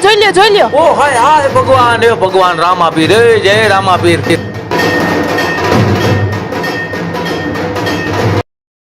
જોઈ લ્યો જોઈ લ્યો. ઓ હાય હાય ભગવાન હે ભગવાન રામાપીર જય રામાપીર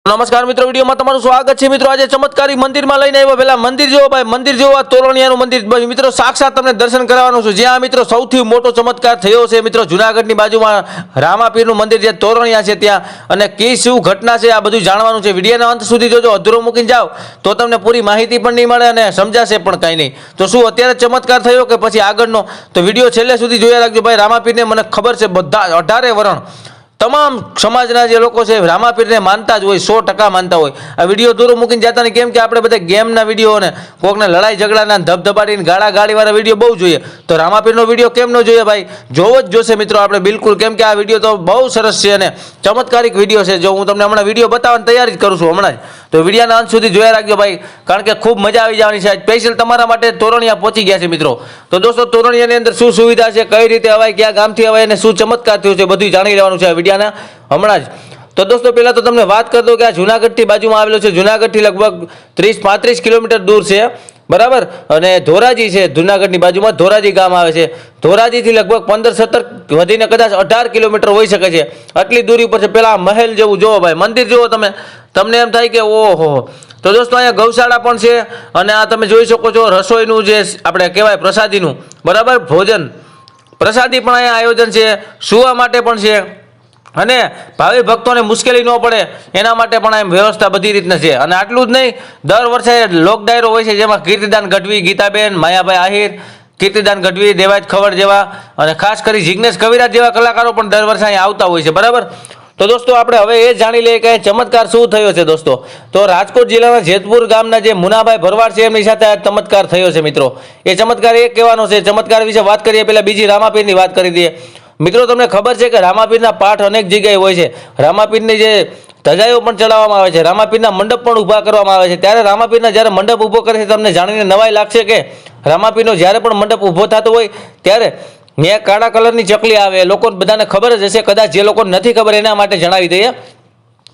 નમસ્કાર મિત્રો, વિડીયોમાં તમારું સ્વાગત છે. મિત્રો, આજે ચમત્કારી મંદિરમાં લઈને આવ્યો પેલા મંદિર જેવો ભાઈ, મંદિર જેવો આ તોરણિયાનું મંદિર. મિત્રો, સાક્ષાત તમને દર્શન કરાવવાનું છું. જ્યાં મિત્રો સૌથી મોટો ચમત્કાર થયો છે, મિત્રો, જુનાગઢની બાજુમાં રામાપીરનું મંદિર જે તોરણિયા છે ત્યાં. અને કી શું ઘટના છે, આ બધું જાણવાનું છે. વિડીયોના અંત સુધી જોજો. અધૂરો મૂકીને જાઓ. તો તમને પૂરી માહિતી પણ નહીં મળે અને સમજાશે પણ કંઈ નહીં. તો શું અત્યારે ચમત્કાર થયો કે પછી આગળનો? તો વીડિયો છેલ્લે સુધી જોયા રાખજો. ભાઈ, રામાપીરને મને ખબર છે, બધા અઢારે વરણ. તમામ સમાજના જે લોકો છે, રામાપીરને માનતા જ હોય, સો ટકા માનતા હોય. આ વીડિયો દૂર મૂકીને જતા નહીં કેમ કે આપણે બધા ગેમના વીડિયો અને કોકને લડાઈ ઝઘડાના ધબધબાટીને ગાળા ગાળીવાળા વીડિયો બહુ જોઈએ. તો રામાપીરનો વીડિયો કેમ ન જોઈએ ભાઈ? જોવો જ જોશે મિત્રો આપણે બિલકુલ, કેમ કે આ વીડિયો તો બહુ સરસ છે અને ચમત્કારિક વીડિયો છે. જો હું તમને હમણાં વીડિયો બતાવવાની તૈયારી જ કરું છું હમણાં જ. તો વિડીયાના અંત સુધી જોયા રાખજો ભાઈ, કારણ કે ખૂબ મજા આવી જવાની છે. સ્પેશિયલ તમારા માટે તોરણિયા પહોંચી ગયા છે મિત્રો. તો દોસ્તો, તોરણિયાની અંદર શું સુવિધા છે, કઈ રીતે અવાય, ક્યાં ગામથી અવાય અને શું ચમત્કાર થયો છે, બધું જાણી લેવાનું છે આ વિડીયોના હમણાં જ. તો દોસ્તો, પહેલાં તો તમને વાત કરી દઉં કે આ જુનાગઢથી બાજુમાં આવેલો છે. જુનાગઢથી લગભગ ત્રીસ, પાંત્રીસ કિલોમીટર દૂર છે. બરાબર? અને ધોરાજી છે, જુનાગઢની બાજુમાં ધોરાજી ગામ આવે છે. ધોરાજીથી લગભગ પંદર, સત્તર વધીને કદાચ અઢાર કિલોમીટર હોઈ શકે છે. આટલી દૂરી પર છે. પહેલાં મહેલ જેવું જોવો ભાઈ, મંદિર જુઓ તમે. તમને એમ થાય કે ઓહો. તો દોસ્તો, અહીંયા ગૌશાળા પણ છે અને આ તમે જોઈ શકો છો રસોઈનું જે આપણે કહેવાય પ્રસાદીનું. બરાબર? ભોજન. પ્રસાદી પણ અહીંયા આયોજન છે. સુવા માટે પણ છે. અને ભાવિ ભક્તોને મુશ્કેલી ન પડે, એના માટે પણ એમ વ્યવસ્થા બધી રીતના છે. અને આટલું જ નહીં, દર વર્ષે લોક ડાયરો હોય છે જેમાં કીર્તિદાન ગઢવી, ગીતાબેન, માયાભાઈ આહિર, કીર્તિદાન ગઢવી, દેવાજ ખવડ જેવા અને ખાસ કરી જિજ્ઞેશ કવિરાજ જેવા કલાકારો પણ દર વર્ષે અહીંયા આવતા હોય છે. બરાબર? તો દોસ્તો, આપણે હવે એ જાણી લઈએ કે ચમત્કાર શું થયો છે દોસ્તો? તો રાજકોટ જિલ્લાના જેતપુર ગામના જે મુનાભાઈ ભરવાડ છે, એમની સાથે આ ચમત્કાર થયો છે મિત્રો. એ ચમત્કાર એ કહેવાનો છે. ચમત્કાર વિશે વાત કરીએ, પહેલાં બીજી રામાપીરની વાત કરી દઈએ. મિત્રો, તમને ખબર છે કે રામાપીરના પાઠ અનેક જગ્યાએ હોય છે. રામાપીરની જે ધજાઈઓ પણ ચડાવવામાં આવે છે. રામાપીરના મંડપ પણ ઊભા કરવામાં આવે છે. ત્યારે રામાપીરના જ્યારે મંડપ ઊભો કરે છે, તમને જાણીને નવાઈ લાગશે કે રામાપીરનો જ્યારે પણ મંડપ ઊભો થતો હોય, ત્યારે મેં કાળા કલરની ચકલી આવે. લોકો બધાને ખબર જ હશે. કદાચ જે લોકો નથી ખબર, એના માટે જણાવી દઈએ.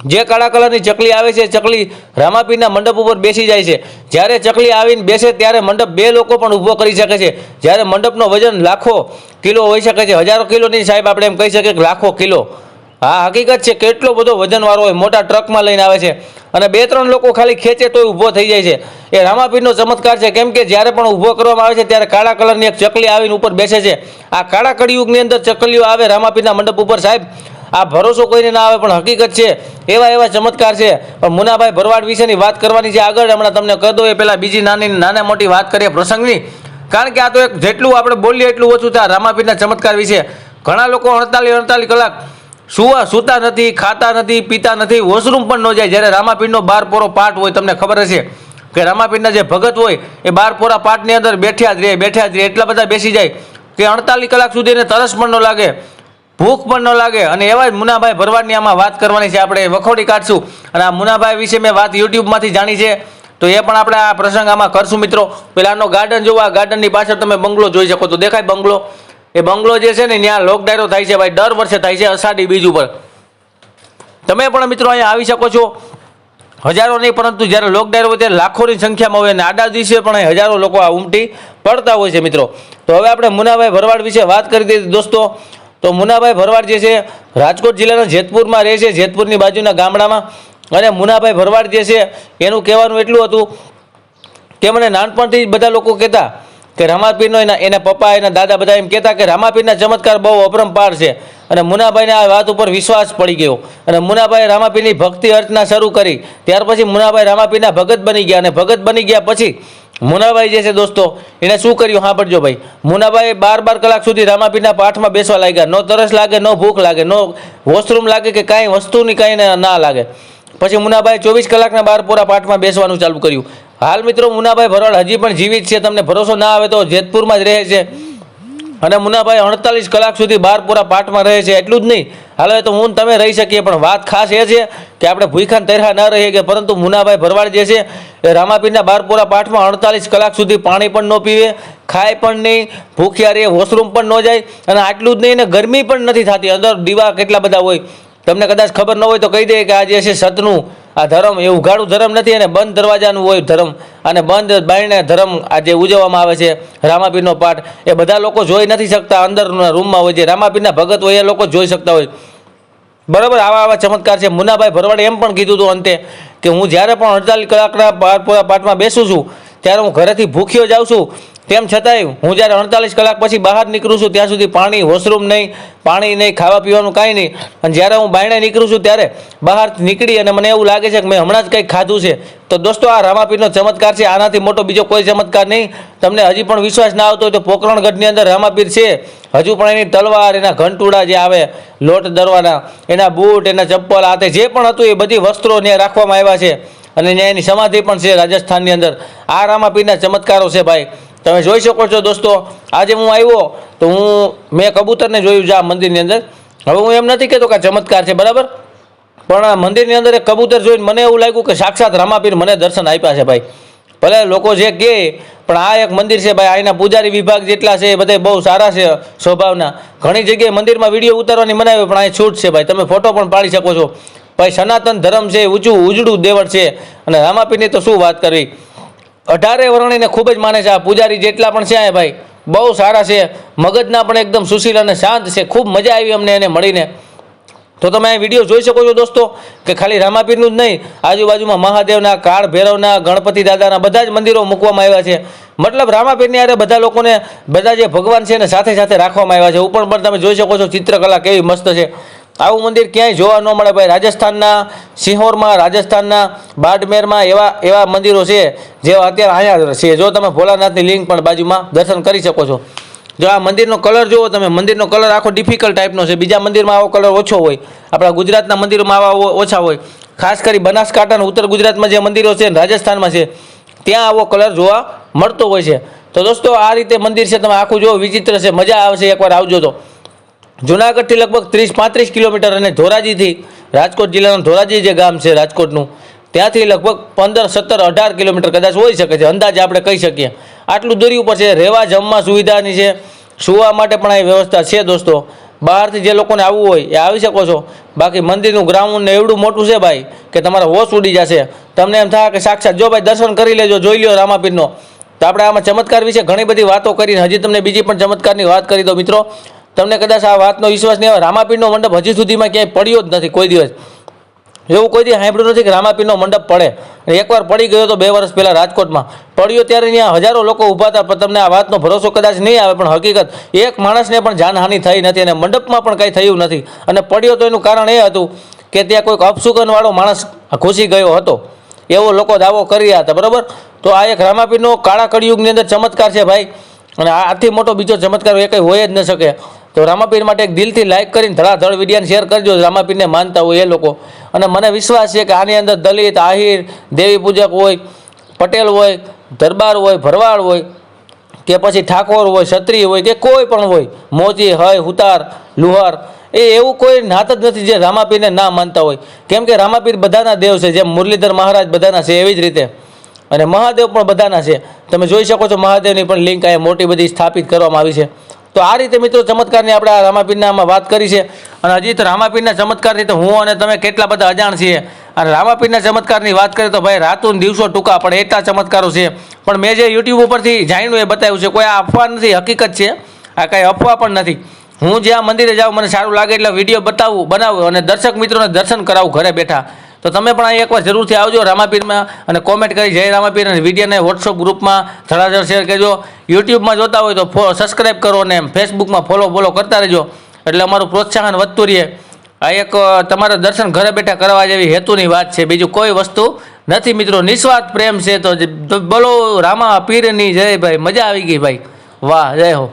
જે કાળા કલરની ચકલી આવે છે ચકલી રામાપીરના મંડપ ઉપર બેસી જાય છે. જ્યારે ચકલી આવીને બેસે ત્યારે મંડપ બે લોકો પણ ઊભો કરી શકે છે. જ્યારે મંડપનો વજન લાખો કિલો હોઈ શકે છે. હજારો કિલો નહીં સાહેબ આપણે એમ કહી શકીએ કે લાખો કિલો. હા હકીકત છે, કેટલો બધો વજનવાળો હોય મોટા ટ્રકમાં લઈને આવે છે. અને બે ત્રણ લોકો ખાલી ખેંચે તોય ઊભો થઈ જાય છે. એ રામાપીરનો ચમત્કાર છે, કેમ કે જ્યારે પણ ઊભો કરવામાં આવે છે, ત્યારે કાળા કલરની એક ચકલી આવીને ઉપર બેસે છે. આ કાળા કળિયુગની અંદર ચકલીઓ આવે રામાપીરના મંડપ ઉપર સાહેબ. આ ભરોસો કોઈને ના આવે, પણ હકીકત છે, એવા એવા ચમત્કાર છે. પણ મુનાભાઈ ભરવાડ વિશેની વાત કરવાની છે આગળ, હમણાં તમને કહી દો એ પહેલાં બીજી નાની નાના મોટી વાત કરીએ પ્રસંગની. કારણ કે આ તો એક જેટલું આપણે બોલીએ એટલું ઓછું થાય, રામાપીરના ચમત્કાર વિશે. ઘણા લોકો અડતાલીસ અડતાલીસ કલાક સુવા, સૂતા નથી, ખાતા નથી, પીતા નથી, વોશરૂમ પણ ન જાય. જ્યારે રામાપીરનો બાર પોરો પાઠ હોય, તમને ખબર હશે કે રામાપીરના જે ભગત હોય, એ બાર પોરા પાઠની અંદર બેઠ્યા જ રહે, બેઠ્યા જ રહે, એટલા બધા બેસી જાય કે અડતાલીસ કલાક સુધી એને તરસ પણ ન લાગે. ભૂખ પણ ન લાગે. અને એવા જ મુનાભાઈ ભરવાડની આમાં વાત કરવાની છે. આપણે વખોડી કાઢશું. અને આ મુનાભાઈ વિશે મેં વાત યુટ્યુબમાંથી જાણી છે. તો એ પણ આપણે આ પ્રસંગ આમાં કરશું મિત્રો. પહેલાંનો ગાર્ડન જોવા. ગાર્ડનની પાછળ તમે બંગલો જોઈ શકો તો દેખાય બંગલો? એ બંગલો જે છે ને, ત્યાં લોક ડાયરો થાય છે ભાઈ. દર વર્ષે થાય છે અષાઢી બીજ ઉપર. તમે પણ મિત્રો અહીંયા આવી શકો છો. હજારો નહીં, પરંતુ જ્યારે લોક ડાયરો હોય ત્યારે લાખોની સંખ્યામાં હોય અને આડા દિવસે પણ હજારો લોકો આ ઉમટી પડતા હોય છે મિત્રો. તો હવે આપણે મુનાભાઈ ભરવાડ વિશે વાત કરી દીધી દોસ્તો તો મુનાભાઈ ભરવાડ જે છે, રાજકોટ જિલ્લાના જેતપુરમાં રહે છે, જેતપુરની બાજુના ગામડામાં. અને મુનાભાઈ ભરવાડ જે છે, એનું કહેવાનું એટલું હતું કે મને નાનપણથી જ બધા લોકો કહેતા કે રામાપીરનો એના એના પપ્પા, એના દાદા બધા એમ કહેતા કે રામાપીરના ચમત્કાર બહુ અપરંપાર છે. અને મુનાભાઈને આ વાત ઉપર વિશ્વાસ પડી ગયો. અને મુનાભાઈ રામાપીરની ભક્તિ અર્ચના શરૂ કરી. ત્યાર પછી મુનાભાઈ રામાપીરના ભગત બની ગયા. અને ભગત બની ગયા પછી મુનાભાઈ જે છે દોસ્તો, એને શું કર્યું સાંભળજો ભાઈ. મુનાભાઈ બાર બાર કલાક સુધી રામાપીરના પાઠમાં બેસવા લાગ્યા. નો તરસ લાગે, નો ભૂખ લાગે, નો વોશરૂમ લાગે કે કાંઈ વસ્તુની કાંઈ ના લાગે. પછી મુનાભાઈ ચોવીસ કલાકના બાર પોરા પાઠમાં બેસવાનું ચાલુ કર્યું. હાલ મિત્રો, મુનાભાઈ ભરવાડ હજી પણ જીવિત છે. તમને ભરોસો ના આવે તો જેતપુરમાં જ રહે છે. અને મુનાભાઈ અડતાલીસ કલાક સુધી બાર પૂરા પાઠમાં રહે છે, એટલું જ નહીં. હાલ તો હું તમે રહી શકીએ, પણ વાત ખાસ એ છે કે આપણે ભૂખાન તૈરા ન રહીએ કે પરંતુ મુનાભાઈ ભરવાડ જે છે, એ રામાપીરના બાર પૂરા પાઠમાં અડતાલીસ કલાક સુધી પાણી પણ ન પીવે, ખાય પણ નહીં ભૂખ્યા રહે વોશરૂમ પણ ન જાય, અને આટલું જ નહીં ને ગરમી પણ નથી થતી. અંદર દીવા કેટલા બધા હોય. તમને કદાચ ખબર ન હોય તો કહી દે કે આ જે છે સતનું આ ધર્મ, એ ઉઘાડું ધર્મ નથી અને બંધ દરવાજાનું હોય ધર્મ. અને બંધ બાયણે ધર્મ આ જે ઉજવવામાં આવે છે, રામાપીરનો પાઠ, એ બધા લોકો જોઈ નથી શકતા અંદરના રૂમમાં હોય જે રામાપીરના ભગત હોય એ લોકો જોઈ શકતા હોય. બરાબર? આવા આવા ચમત્કાર છે. મુનાભાઈ ભરવાડે એમ પણ કીધું હતું અંતે કે હું જ્યારે પણ અડતાલીસ કલાકના પૂરા પાઠમાં બેસું છું, ત્યારે હું ઘરેથી ભૂખ્યો જાઉં છું. તેમ છતાંય હું જ્યારે અડતાલીસ કલાક પછી બહાર નીકળું છું, ત્યાં સુધી પાણી, વોશરૂમ નહીં, પાણી નહીં, ખાવા પીવાનું કાંઈ નહીં. અને જ્યારે હું બાયણે નીકળું છું ત્યારે બહાર નીકળી અને મને એવું લાગે છે કે મેં હમણાં જ કંઈક ખાધું છે. તો દોસ્તો, આ રામાપીરનો ચમત્કાર છે, આનાથી મોટો બીજો કોઈ ચમત્કાર નહીં. તમને હજી પણ વિશ્વાસ ના આવતો હોય તો પોકરણગઢની અંદર રામાપીર છે. હજુ પણ એની તલવાર, એના ઘંટુડા જે આવે, લોટ દરવાના, એના બૂટ, એના ચપ્પલ, આ જે પણ હતું એ બધી વસ્ત્રો ત્યાં રાખવામાં આવ્યા છે. અને ત્યાં એની સમાધિ પણ છે રાજસ્થાનની અંદર. આ રામાપીરના ચમત્કારો છે ભાઈ. તમે જોઈ શકો છો દોસ્તો, આજે હું આવ્યો તો હું, મેં કબૂતરને જોયું છે આ મંદિરની અંદર. હવે હું એમ નથી કહેતો કે ચમત્કાર છે, બરાબર? પણ આ મંદિરની અંદર એક કબૂતર જોઈને મને એવું લાગ્યું કે સાક્ષાત રામાપીર મને દર્શન આપ્યા છે ભાઈ. ભલે લોકો જે કહે, પણ આ એક મંદિર છે ભાઈ અહીંના પૂજારી વિભાગ જેટલા છે એ બધા બહુ સારા છે સ્વભાવના. ઘણી જગ્યાએ મંદિરમાં વીડિયો ઉતારવાની મનાવે પણ અહીં છૂટ છે ભાઈ. તમે ફોટો પણ પાડી શકો છો. ભાઈ, સનાતન ધર્મ છે, ઊંચું, ઉજળું દેવળ છે. અને રામાપીરની તો શું વાત કરવી? અઢારે વર્ણિને ખૂબ જ માને છે આ પૂજારી જેટલા પણ છે આ ભાઈ, બહુ સારા છે. મગજના પણ એકદમ સુશીલ અને શાંત છે. ખૂબ મજા આવી અમને એને મળીને. તો તમે આ વીડિયો જોઈ શકો છો દોસ્તો, કે ખાલી રામાપીરનું જ નહીં, આજુબાજુમાં મહાદેવના, કાળ ભૈરવના, ગણપતિ દાદાના બધા જ મંદિરો મૂકવામાં આવ્યા છે. મતલબ રામાપીરની આરે બધા લોકોને, બધા જે ભગવાન છે એને સાથે સાથે રાખવામાં આવ્યા છે. ઉપર પણ તમે જોઈ શકો છો ચિત્રકલા કેવી મસ્ત છે. આવું મંદિર ક્યાંય જોવા ન મળે ભાઈ. રાજસ્થાનના સિંહોરમાં, રાજસ્થાનના બાડમેરમાં એવા એવા મંદિરો છે જેવા અત્યારે અહીંયા છે. જો તમે ભોલાનાથની લિંક પણ બાજુમાં દર્શન કરી શકો છો. જો આ મંદિરનો કલર જુઓ તમે. મંદિરનો કલર આખો ડિફિકલ્ટ ટાઈપનો છે. બીજા મંદિરમાં આવો કલર ઓછો હોય. આપણા ગુજરાતના મંદિરોમાં આવા ઓછા હોય. ખાસ કરી બનાસકાંઠા અને ઉત્તર ગુજરાતમાં જે મંદિરો છે રાજસ્થાનમાં છે, ત્યાં આવો કલર જોવા મળતો હોય છે. તો દોસ્તો, આ રીતે મંદિર છે. તમે આખું જો વિચિત્ર છે. મજા આવશે એકવાર આવજો તો. જુનાગઢથી લગભગ ત્રીસ, પાંત્રીસ કિલોમીટર અને ધોરાજીથી રાજકોટ જિલ્લાનું ધોરાજી જે ગામ છે રાજકોટનું, ત્યાંથી લગભગ પંદર, સત્તર, અઢાર કિલોમીટર કદાચ હોઈ શકે છે, અંદાજે આપણે કહી શકીએ. આટલું દૂરી ઉપર છે, રહેવા, જમવા સુવિધાની છે, સુવા માટે પણ અહીં વ્યવસ્થા છે દોસ્તો. બહારથી જે લોકોને આવવું હોય એ આવી શકો છો. બાકી મંદિરનું ગ્રાઉન્ડ ને એવડું મોટું છે ભાઈ કે તમારા હોશ ઉડી જશે. તમને એમ થાય કે સાક્ષાત જો ભાઈ દર્શન કરી લેજો, જોઈ લ્યો રામાપીરનો. તો આપણે આમાં ચમત્કાર વિશે ઘણી બધી વાતો કરીને હજી તમને બીજી પણ ચમત્કારની વાત કરી દો મિત્રો તમને કદાચ આ વાતનો વિશ્વાસ નહીં આવે. રામાપીરનો મંડપ હજી સુધીમાં ક્યાંય પડ્યો જ નથી કોઈ દિવસ. એવું કોઈ દી સાંભળ્યું નથી કે રામાપીરનો મંડપ પડે. એકવાર પડી ગયો તો બે વર્ષ પહેલાં રાજકોટમાં. પડ્યો ત્યારે ત્યાં હજારો લોકો ઊભા હતા, પણ તમને આ વાતનો ભરોસો કદાચ નહીં આવે, પણ હકીકત, એક માણસને પણ જાનહાનિ થઈ નથી અને મંડપમાં પણ કંઈ થયું નથી. અને પડ્યો તો એનું કારણ એ હતું કે ત્યાં કોઈક અપશુકનવાળો માણસ ઘૂસી ગયો હતો. એવો લોકો દાવો કરી રહ્યા હતા, બરાબર? તો આ એક રામાપીરનો કાળા કળિયુગની અંદર ચમત્કાર છે ભાઈ. અને આથી મોટો બીજો ચમત્કાર એ કંઈ હોય જ ન શકે. તો રામાપીર માટે એક દિલથી લાઈક કરીને ધડાધડ વિડીયાને શેર કરજો. રામાપીરને માનતા હોય એ લોકો. અને મને વિશ્વાસ છે કે આની અંદર દલિત, આહિર, દેવી પૂજક હોય, પટેલ હોય, દરબાર હોય, ભરવાડ હોય, કે પછી ઠાકોર હોય, ક્ષત્રિય હોય, કે કોઈ પણ હોય મોચી હય, હુતાર, લુહાર, એ એવું કોઈ નાત જ નથી જે રામાપીરને ના માનતા હોય. કેમ કે રામાપીર બધાના દેવ છે, જેમ મુરલીધર મહારાજ બધાના છે, એવી જ રીતે. અને મહાદેવ પણ બધાના છે. તમે જોઈ શકો છો મહાદેવની પણ લિંક અહીંયા મોટી બધી સ્થાપિત કરવામાં આવી છે. તો આ રીતે મિત્રો ચમત્કારની આપણે આ રામાપીરના વાત કરી છે. અને હજી તો રામાપીરના ચમત્કારની તો હું અને તમે કેટલા બધા અજાણ છીએ. અને રામાપીરના ચમત્કારની વાત કરીએ તો ભાઈ રાતું દિવસો ટૂંકા, પણ એટલા ચમત્કારો છે. પણ મેં જે યુટ્યુબ ઉપરથી જાણ્યું એ બતાવ્યું છે, કોઈ અફવા નથી, હકીકત છે. આ કાંઈ અફવા પણ નથી. હું જ્યાં મંદિરે જાઉં, મને સારું લાગે એટલે વીડિયો બતાવું, બનાવું અને દર્શક મિત્રોને દર્શન કરાવું ઘરે બેઠા. તો તમે પણ અહીં એકવાર જરૂરથી આવજો રામાપીરમાં અને કોમેન્ટ કરી જય રામાપીર અને વિડીયોને વોટ્સઅપ ગ્રુપમાં ધડાધડ શેર કરજો. યુટ્યુબમાં જોતા હોય તો સબસ્ક્રાઈબ કરો અને ફેસબુકમાં ફોલો ફોલો કરતા રહેજો. એટલે અમારું પ્રોત્સાહન વધતું રહે. આ એક તમારા દર્શન ઘરે બેઠા કરવા જેવી હેતુની વાત છે. બીજું કોઈ વસ્તુ નથી મિત્રો. નિસ્વાર્થ પ્રેમ છે તો બોલો રામા પીરની જય ભાઈ. મજા આવી ગઈ ભાઈ. વાહ, જય હો.